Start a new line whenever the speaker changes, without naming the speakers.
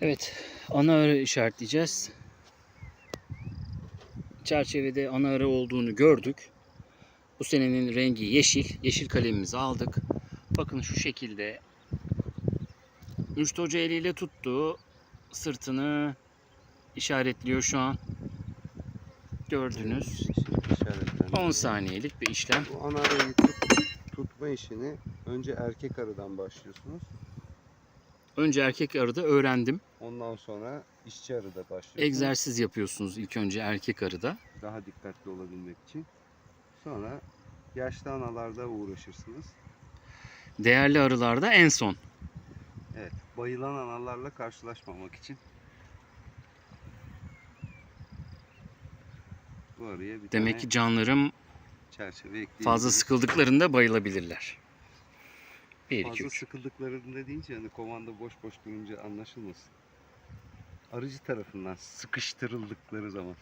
Evet, ana arı işaretleyeceğiz. Çerçevede ana arı olduğunu gördük. Bu senenin rengi yeşil. Yeşil kalemimizi aldık. Bakın şu şekilde Rüştü Hoca eliyle tuttu. Sırtını işaretliyor şu an. Gördünüz.
İşaretlendi.
10 saniyelik bir işlem.
Bu ana arayı tut- tutma işini önce erkek arıdan başlıyorsunuz.
Önce erkek arıda öğrendim.
Ondan sonra işçi arıda başlıyorsunuz.
Egzersiz yapıyorsunuz ilk önce erkek arıda.
Daha dikkatli olabilmek için. Sonra yaşlı anallarda uğraşırsınız.
Değerli arılarda en son.
Evet, bayılan analarla karşılaşmamak için. Bu arıya bir
Demek
tane
ki canlarım
çerçeve
fazla sıkıldıklarında bayılabilirler. 1 2
Fazla
3.
sıkıldıklarında deyince hani komanda boş boş durunca anlaşılmasın. Arıcı tarafından sıkıştırıldıkları zaman.